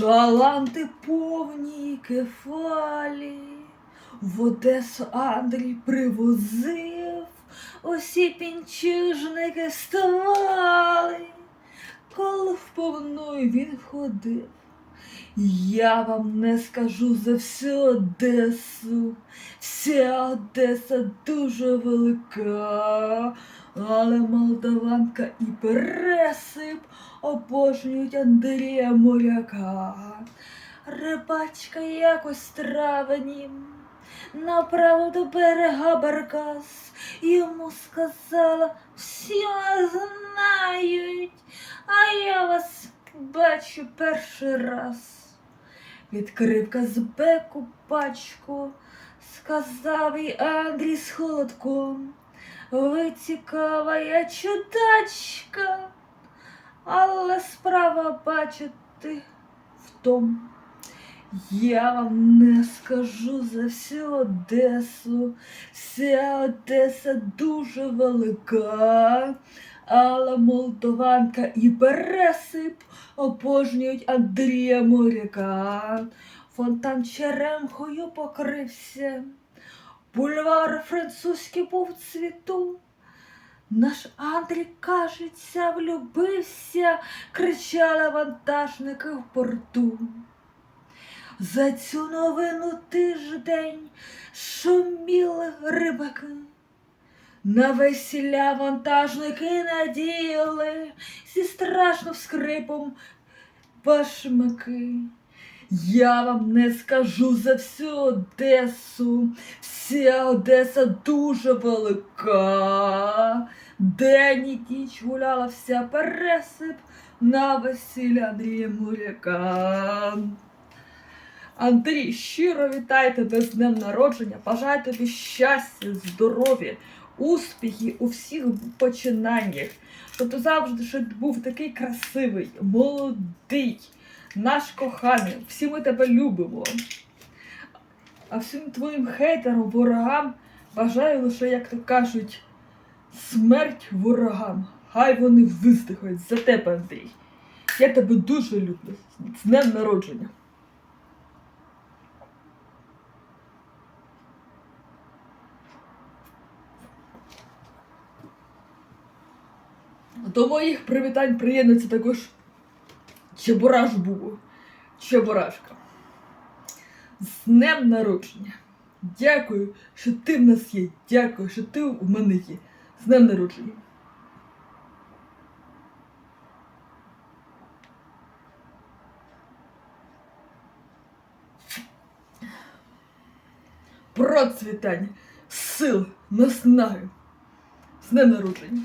Шаланти повні кефалі, в Одесу Андрій привозив, усі пінчужники ставали, коли в повною він ходив. Я вам не скажу за всю Одесу, вся Одеса дуже велика, але Молдаванка і Пересип обожнюють Андрія Моряка. Рибачка якось травені направо до берега Баркас. Йому сказала, всі вас знають, а я вас бачу перший раз. Відкрив Казбеку пачку, сказав їй Андрій з холодком. Ви цікава я чудачка, але справа бачити в тому. Я вам не скажу за всю Одесу. Вся Одеса дуже велика, але Молдованка і Бересип обожнюють Андрія Моряка. Фонтан черемхою покрився, бульвар французький був в цвіту. Наш Андрій, кажеться, влюбився, кричали вантажники в порту. За цю новину тиждень шуміли рибаки. На весілля вантажники надіяли зі страшним скрипом башмаки. Я вам не скажу за всю Одесу. Вся Одеса дуже велика. День і ніч гуляла вся пересип на весілля Андрія Моряка. Андрій, щиро вітаю тебе з днем народження. Бажаю тобі щастя, здоров'я, успіхів у всіх починаннях. Щоб ти завжди ще був такий красивий, молодий, наш коханий. Всі ми тебе любимо. А всім твоїм хейтерам, ворогам бажаю лише, як то кажуть, смерть ворогам. Хай вони вистихають за тебе, Андрій. Я тебе дуже люблю. З днем народження. До моїх привітань приєднується також Чебураш Бубу. Чебурашка. З днем народження. Дякую, що ти в нас є. Дякую, що ти в мене є. З днем народження. Процвітання, сил, наснаги. З днем народження.